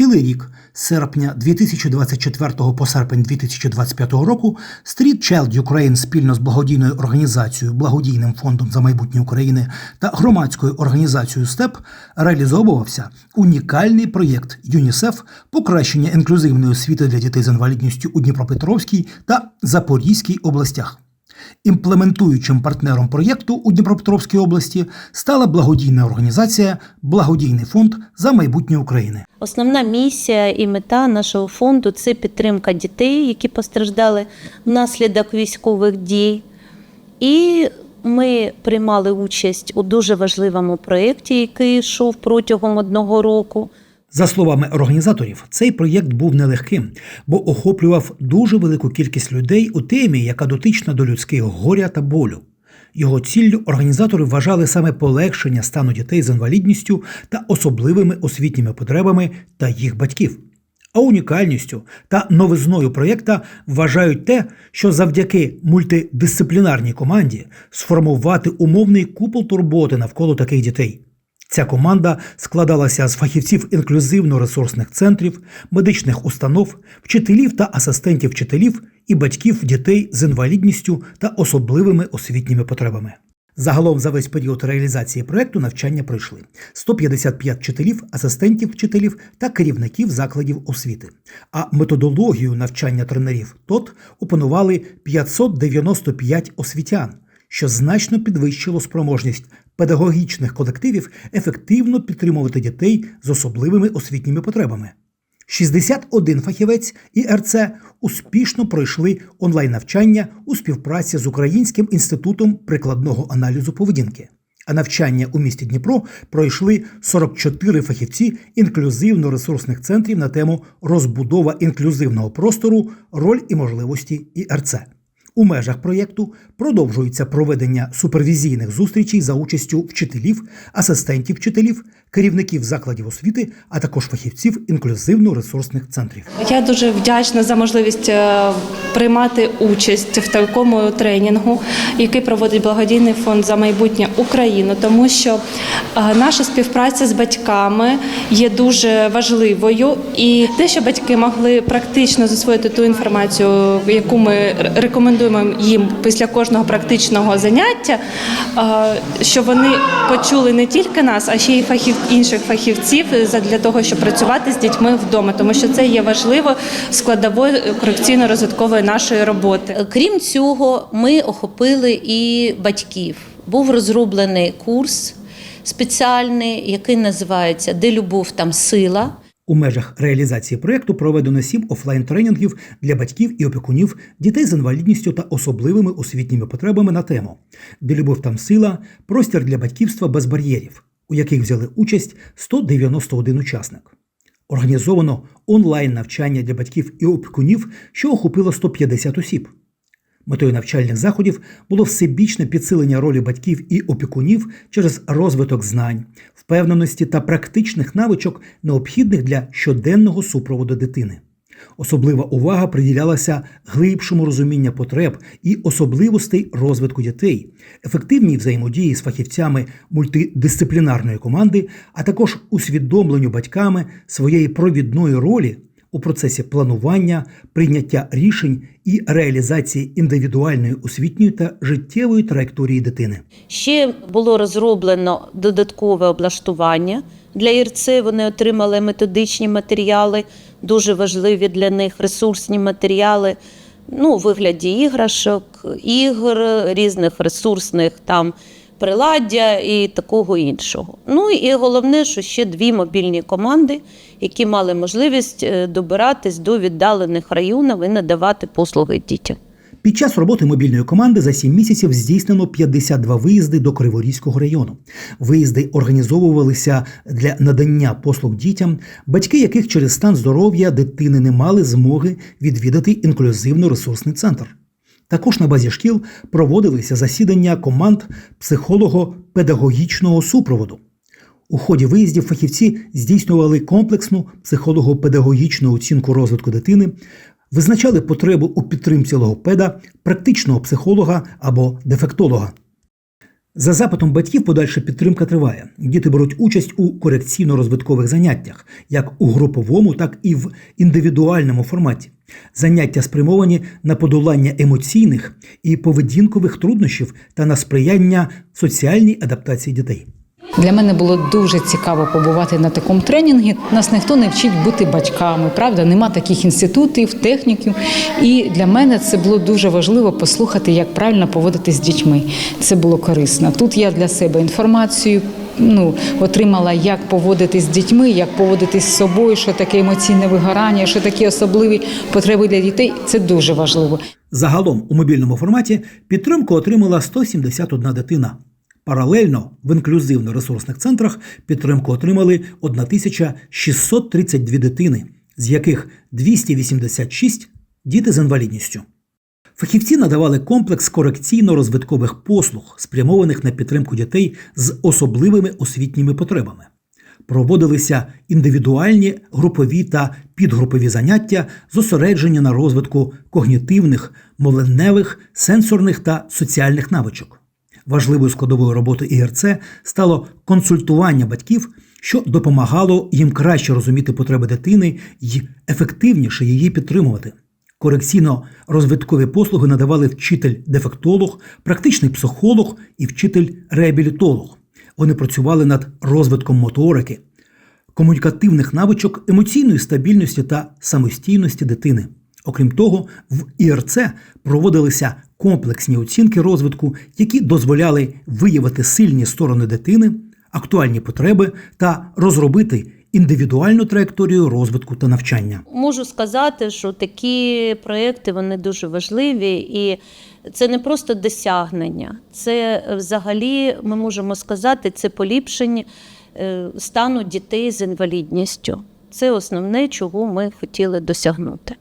Цілий рік з серпня 2024 по серпень 2025 року Street Child Ukraine спільно з благодійною організацією Благодійним фондом за майбутнє України та громадською організацією СТЕП реалізовувався унікальний проєкт ЮНІСЕФ покращення інклюзивної освіти для дітей з інвалідністю у Дніпропетровській та Запорізькій областях. Імплементуючим партнером проєкту у Дніпропетровській області стала благодійна організація Благодійний фонд за майбутнє України. Основна місія і мета нашого фонду це підтримка дітей, які постраждали внаслідок військових дій. І ми приймали участь у дуже важливому проєкті, який йшов протягом одного року. За словами організаторів, цей проєкт був нелегким, бо охоплював дуже велику кількість людей у темі, яка дотична до людських горя та болю. Його ціллю організатори вважали саме полегшення стану дітей з інвалідністю та особливими освітніми потребами та їх батьків. А унікальністю та новизною проєкта вважають те, що завдяки мультидисциплінарній команді сформувати умовний купол турботи навколо таких дітей. Ця команда складалася з фахівців інклюзивно-ресурсних центрів, медичних установ, вчителів та асистентів вчителів і батьків дітей з інвалідністю та особливими освітніми потребами. Загалом за весь період реалізації проекту навчання пройшли 155 вчителів, асистентів вчителів та керівників закладів освіти. А методологію навчання тренерів ТОТ опанували 595 освітян, що значно підвищило спроможність педагогічних колективів ефективно підтримувати дітей з особливими освітніми потребами. 61 фахівець ІРЦ успішно пройшли онлайн-навчання у співпраці з Українським інститутом прикладного аналізу поведінки. А навчання у місті Дніпро пройшли 44 фахівці інклюзивно-ресурсних центрів на тему розбудова інклюзивного простору, роль і можливості ІРЦ. У межах проєкту продовжується проведення супервізійних зустрічей за участю вчителів, асистентів вчителів, керівників закладів освіти, а також фахівців інклюзивно-ресурсних центрів. Я дуже вдячна за можливість е, приймати участь в такому тренінгу, який проводить благодійний фонд за майбутнє Україну, тому що е, наша співпраця з батьками є дуже важливою, і те, що батьки могли практично засвоїти ту інформацію, яку ми рекомендуємо їм після кожного практичного заняття, е, що вони почули не тільки нас, а ще й фахів інших фахівців для того, щоб працювати з дітьми вдома, тому що це є важливо складовою корекційно-розвиткової нашої роботи. Крім цього, ми охопили і батьків. Був розроблений курс спеціальний, який називається Де любов, там сила. У межах реалізації проєкту проведено сім офлайн-тренінгів для батьків і опікунів дітей з інвалідністю та особливими освітніми потребами на тему Де любов там сила, простір для батьківства без бар'єрів, у яких взяли участь 191 учасник. Організовано онлайн навчання для батьків і опікунів, що охопило 150 осіб. Метою навчальних заходів було всебічне підсилення ролі батьків і опікунів через розвиток знань, впевненості та практичних навичок, необхідних для щоденного супроводу дитини. Особлива увага приділялася глибшому розумінню потреб і особливостей розвитку дітей, ефективній взаємодії з фахівцями мультидисциплінарної команди, а також усвідомленню батьками своєї провідної ролі у процесі планування, прийняття рішень і реалізації індивідуальної освітньої та життєвої траєкторії дитини. Ще було розроблено додаткове облаштування для ІРЦ. Вони отримали методичні матеріали, дуже важливі для них ресурсні матеріали. Ну, у вигляді іграшок, ігор, різних ресурсних там приладдя і такого іншого. Ну і головне, що ще дві мобільні команди, які мали можливість е, добиратись до віддалених районів і надавати послуги дітям. Під час роботи мобільної команди за 7 місяців здійснено 52 виїзди до Криворізького району. Виїзди організовувалися для надання послуг дітям, батьки яких через стан здоров'я дитини не мали змоги відвідати інклюзивно-ресурсний центр. Також на базі шкіл проводилися засідання команд психолого-педагогічного супроводу. У ході виїздів фахівці здійснювали комплексну психолого-педагогічну оцінку розвитку дитини, визначали потребу у підтримці логопеда, практичного психолога або дефектолога. За запитом батьків подальша підтримка триває. Діти беруть участь у корекційно-розвиткових заняттях, як у груповому, так і в індивідуальному форматі. Заняття спрямовані на подолання емоційних і поведінкових труднощів та на сприяння соціальній адаптації дітей. Для мене було дуже цікаво побувати на такому тренінгі. Нас ніхто не вчить бути батьками, правда? Нема таких інститутів, техніків. І для мене це було дуже важливо послухати, як правильно поводитись з дітьми. Це було корисно. Тут я для себе інформацію ну, отримала, як поводитись з дітьми, як поводитись з собою, що таке емоційне вигорання, що такі особливі потреби для дітей. Це дуже важливо. Загалом у мобільному форматі підтримку отримала 171 дитина. Паралельно в інклюзивно-ресурсних центрах підтримку отримали 1632 дитини, з яких 286 – діти з інвалідністю. Фахівці надавали комплекс корекційно-розвиткових послуг, спрямованих на підтримку дітей з особливими освітніми потребами. Проводилися індивідуальні, групові та підгрупові заняття, зосередження на розвитку когнітивних, мовленневих, сенсорних та соціальних навичок. Важливою складовою роботи ІРЦ стало консультування батьків, що допомагало їм краще розуміти потреби дитини й ефективніше її підтримувати. Корекційно-розвиткові послуги надавали вчитель-дефектолог, практичний психолог і вчитель-реабілітолог. Вони працювали над розвитком моторики, комунікативних навичок, емоційної стабільності та самостійності дитини. Окрім того, в ІРЦ проводилися комплексні оцінки розвитку, які дозволяли виявити сильні сторони дитини, актуальні потреби та розробити індивідуальну траєкторію розвитку та навчання. Можу сказати, що такі проекти вони дуже важливі, і це не просто досягнення, це е, взагалі ми можемо сказати, це поліпшення е, стану дітей з інвалідністю. Це основне, чого ми хотіли досягнути.